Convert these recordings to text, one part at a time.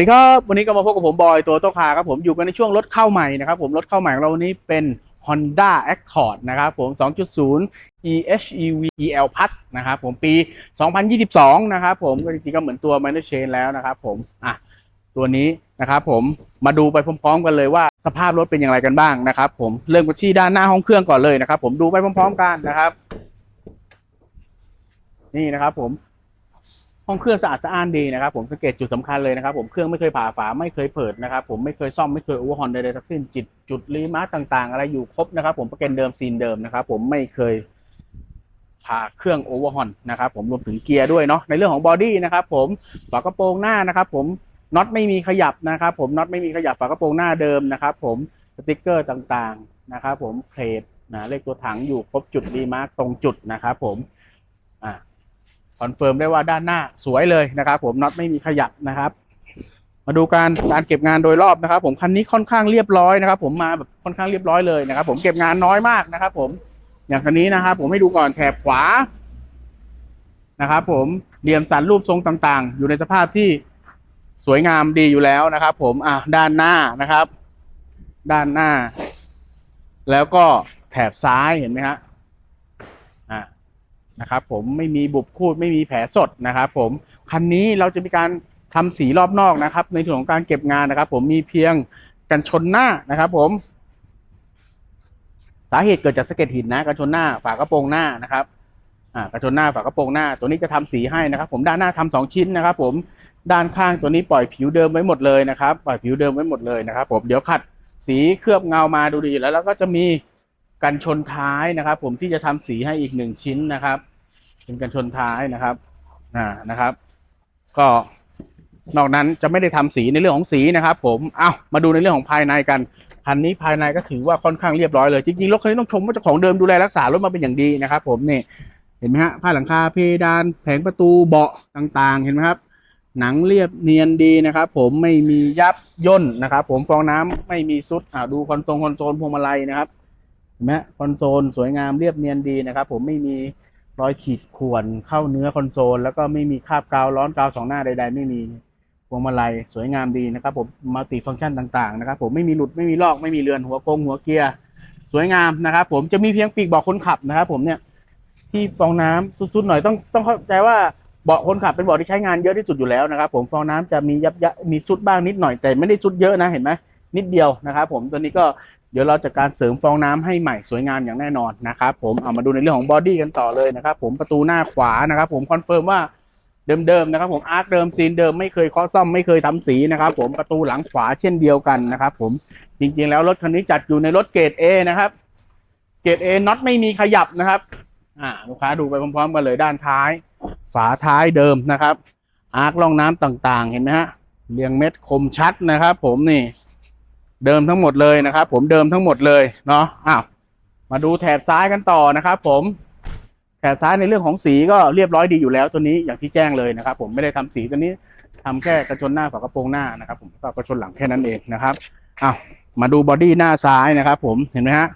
ดีครับวันนี้ก็มาพบกับผมบอยตัวโตคาครับผมอยู่กันในช่วงรถเข้าใหม่นะครับผมรถเข้าใหม่ของเราวันนี้เป็น Honda Accord นะครับผม 2.0 EHEV EL Plus นะครับผมปี 2022 นะครับผมก็จริงๆก็เหมือนตัว Minor Chain แล้วนะครับผมอะตัวนี้นะครับผมมาดูไปพร้อมๆกันเลยว่าสภาพรถเป็นอย่างไรกันบ้างนะครับผมเริ่มกันที่ด้านหน้าห้องเครื่องก่อนเลยนะครับผมดูไปพร้อมๆกันนะครับ นี่นะครับผม ห้องเครื่องสะอาดสะอ้านดีนะครับผมสังเกตจุดสำคัญเลยนะครับผมเครื่องไม่เคยผ่าฝาไม่เคยเปิดนะครับผมไม่เคยซ่อมไม่เคยโอเวอร์ฮอนใดๆทั้งสิ้นจิตจุดรีมาร์ต่างๆ อะไรอยู่ครบนะครับผมประกันเดิมซีนเดิมนะครับผมไม่เคยผ่าเครื่องโอเวอร์ฮอนนะครับผมรวมถึงเกียร์ด้วยเนาะในเรื่องของบอดี้นะครับผมฝากระโปรงหน้านะครับผมน็อตไม่มีขยับนะครับผมน็อตไม่มีขยับฝากระโปรงหน้าเดิมนะครับผมสติกเกอร์ต่างๆนะครับผมเพลทนะเลขตัวถังอยู่ครบจุดรีมาร์ตรงจุดนะครับผม คอนเฟิร์มได้ว่าด้านหน้าสวยเลยนะครับผมน็อตไม่มีขยับนะครับ มาดูการการเก็บงานโดยรอบนะครับ ผมคันนี้ค่อนข้างเรียบร้อยนะครับ ผมมาแบบค่อนข้างเรียบร้อยเลยนะครับ ผมเก็บงานน้อยมากนะครับ ผมอย่างคันนี้นะครับ ผมให้ดูก่อนแถบขวานะครับ ผมเหลี่ยมสันรูปทรงต่างๆ อยู่ในสภาพที่สวยงามดีอยู่แล้วนะครับ ผมอะด้านหน้านะครับ ด้านหน้า แล้วก็แถบซ้ายเห็นไหมฮะ นะครับผมไม่มีบุบคูดไม่มีแผลสดนะครับผมคันนี้เราจะมีการทำสีรอบนอกนะครับ ในส่วนของการเก็บงานนะครับ ผมมีเพียงกันชนหน้านะครับ ผม สาเหตุเกิดจากสะเก็ดหินนะกันชนหน้าฝากระโปรงหน้านะครับอ่ากันชนหน้าฝากระโปรงหน้า ตัวนี้จะทำสีให้นะครับ ผมด้านหน้าทำสองชิ้นนะครับ ผมด้านข้างตัวนี้ปล่อยผิวเดิมไว้หมดเลยนะครับ ปล่อยผิวเดิมไว้หมดเลยนะครับ ผมเดี๋ยวขัดสีเคลือบเงามาดูดีแล้วแล้วก็จะมี กันชนท้ายนะครับ ผมที่จะทำสีให้อีกหนึ่งชิ้นนะครับ เป็นกันชนท้ายนะครับอ่านะครับ ก็นอกนั้นจะไม่ได้ทำสีในเรื่องของสีนะครับ ผมเอามาดูในเรื่องของภายในกันคันนี้ภายในก็ถือว่าค่อนข้างเรียบร้อยเลยจริงๆรถคันนี้ต้องชมว่าเจ้าของเดิมดูแลรักษารถมาเป็นอย่างดีนะครับ ผมนี่เห็นไหมฮะผ้าหลังคาเพดานแผงประตูเบาะต่างๆ เห็นไหมครับ หนังเรียบเนียนดีนะครับ ผมไม่มียับย่นนะครับ ผมฟองน้ำไม่มีซุดอ่าดูคอนโซลคอนโซลพวงมาลัยนะครับ เห็นไหมคอนโซลสวยงามเรียบเนียนดีนะครับผมไม่มีรอยขีดข่วนเข้าเนื้อคอนโซล แล้วก็ไม่มีคราบกาวร้อนกาวสองหน้าใด ๆ ไม่มีพวงมาลัยสวยงามดีนะครับผมมัลติฟังก์ชันต่างๆนะครับผมไม่มีหลุดไม่มีลอกไม่มีเรือนหัวโกงหัวเกียร์สวยงามนะครับผมจะมีเพียงปีกเบอกคนขับนะครับผมเนี่ยที่ฟองน้ำสุดๆหน่อยต้องต้องเข้าใจว่าเบาะคนขับเป็นเบาะที่ใช้งานเยอะที่สุดอยู่แล้วนะครับผมฟองน้ำจะมียับยับมีซุดบ้างนิดหน่อยแต่ไม่ได้ซุดเยอะนะเห็นไหมนิดเดียวนะครับผมตัวนี้ก็ ดี๋ยวเราจะการเสริมฟองน้ำให้ใหม่สวยงามอย่างแน่นอนนะครับผมเอามาดูในเรื่องของบอดี้กันต่อเลยนะครับผมประตูหน้าขวานะครับผมคอนเฟิร์มว่าเดิมๆนะครับผมอาร์คเดิมซีนเดิมไม่เคยเคาะซ่อมไม่เคยทำสีนะครับผมประตูหลังขวาเช่นเดียวกันนะครับผมจริงๆแล้วรถคันนี้จัดอยู่ในรถเกรด A นะครับเกรด A น็อตไม่มีขยับนะครับอ่าลูกค้าดูไปพร้อมๆกันเลยด้านท้าย ฝาท้ายเดิมนะครับอาร์คร่องน้ำต่างๆ เห็นไหมฮะเรียงเม็ดคมชัดนะครับ ผมนี่ เดิมทั้งหมดเลยนะครับ ผมเดิมทั้งหมดเลยเนาะอ้าวมาดูแถบซ้ายกันต่อนะครับผมแถบซ้ายในเรื่องของสีก็เรียบร้อยดีอยู่แล้วตัวนี้อย่างที่แจ้งเลยนะครับ ผมไม่ได้ทำสีตัวนี้ทำแค่กระชนหน้าฝากระโปรงหน้านะครับผมก็กระชนหลังแค่นั้นเองนะครับอ้าวมาดูบอดี้หน้าซ้ายนะครับ ผมเห็นไหมฮะ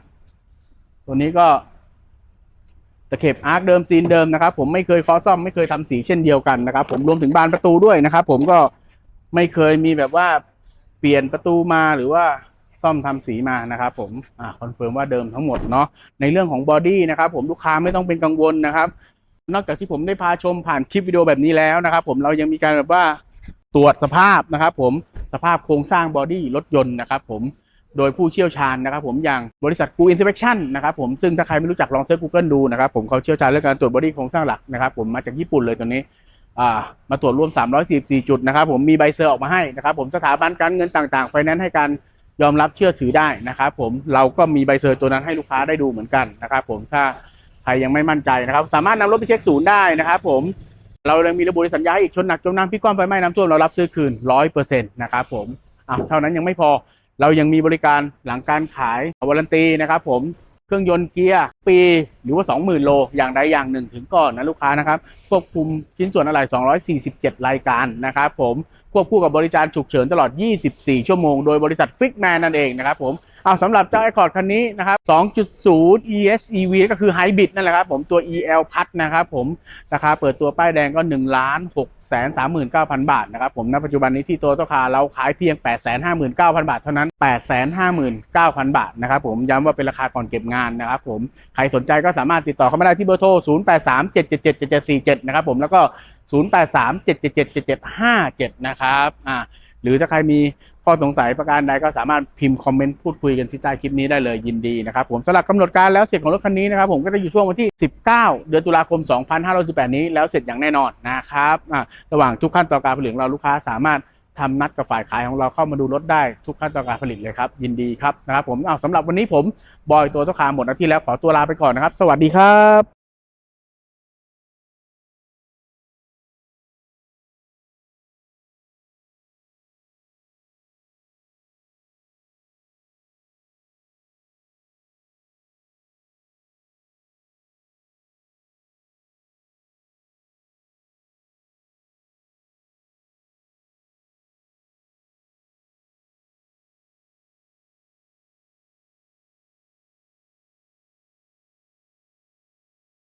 ตัวนี้ก็ตะเข็บอาร์คเดิมซีนเดิมนะครับ ผมไม่เคยคอซ่อมไม่เคยทำสีเช่นเดียวกันนะครับ ผมรวมถึงบานประตูด้วยนะครับ ผมก็ไม่เคยมีแบบว่า เปลี่ยนประตูมาหรือว่าซ่อมทำสีมานะครับผมอ่าคอนเฟิร์มว่าเดิมทั้งหมดเนาะในเรื่องของบอดี้นะครับผมลูกค้าไม่ต้องเป็นกังวลนะครับ นอกจากที่ผมได้พาชมผ่านคลิปวิดีโอแบบนี้แล้วนะครับ ผมเรายังมีการแบบว่าตรวจสภาพนะครับ ผมสภาพโครงสร้างบอดี้รถยนต์นะครับผมโดยผู้เชี่ยวชาญนะครับผมอย่างบริษัทกูอินสเปคชั่นนะครับผมซึ่งถ้าใครไม่รู้จักลองเซิร์ช Google ดูนะครับผมเขาเชี่ยวชาญเรื่องการตรวจบอดี้โครงสร้างหลักนะครับผมมาจากญี่ปุ่นเลยตัวนี้ มาตรวจรวม 344 จุดนะครับผมมีใบเซอร์ออกมาให้นะครับผมสถาบันการเงินต่างๆไฟแนนซ์ให้การยอมรับเชื่อถือได้นะครับผมเราก็มีใบเซอร์ตัวนั้นให้ลูกค้าได้ดูเหมือนกันนะครับผมถ้าใครยังไม่มั่นใจนะครับ สามารถนำรถไปเช็คศูนย์ได้นะครับผมเรายังมีระบุในสัญญาให้อีกชนหนักจมน้ำพิกความไฟไหม้น้ำท่วมเรารับซื้อคืนร้อยเปอร์เซ็นต์นะครับผมอ่าเท่านั้นยังไม่พอเรายังมีบริการหลังการขายวารันตีนะครับผม เครื่องยนต์เกียร์ปี หรือว่า 20,000 โล อย่างใดอย่างหนึ่งถึงก่อนนะลูกค้านะครับ ควบคุมชิ้นส่วนอะไหล่247 รายการนะครับผมควบคู่กับบริการฉุกเฉินตลอด 24 ชั่วโมง โดยบริษัทฟิกแมนนั่นเองนะครับผม เอาสำหรับเจ้า Accord คันนี้นะครับ 2.0 ESEV ก็คือไฮบริดนั่นแหละครับผมตัว EL พัดนะครับผมราคาเปิดตัวป้ายแดงก็1ล้าน6แสน39,000 บาทนะครับผมณปัจจุบันนี้ที่โตโตคาเราขายเพียง 859,000 บาทเท่านั้น 859,000 บาทนะครับผมย้ำว่าเป็นราคาก่อนเก็บงานนะครับผมใครสนใจก็สามารถติดต่อเข้ามาได้ที่เบอร์โทร 0837777747 นะครับผมแล้วก็ 0837777757 นะครับอ่าหรือถ้าใครมี ข้อสงสัยประการใดก็สามารถพิมพ์คอมเมนต์พูดคุยกันที่ใต้คลิปนี้ได้เลยยินดีนะครับผมสำหรับกำหนดการแล้วเสร็จของรถคันนี้นะครับผมก็จะอยู่ช่วงวันที่ 19 เดือนตุลาคม 2518 นี้แล้วเสร็จอย่างแน่นอนนะครับระหว่างทุกขั้นตอนการผลิตเราลูกค้าสามารถทำนัดกับฝ่ายขายของเราเข้ามาดูรถได้ทุกขั้นตอนการผลิตเลยครับ ยินดีครับนะครับผมอ้าสำหรับวันนี้ผมบอยตัวต้คาหมดหน้าที่แล้วขอตัวลาไปก่อนนะครับ สวัสดีครับ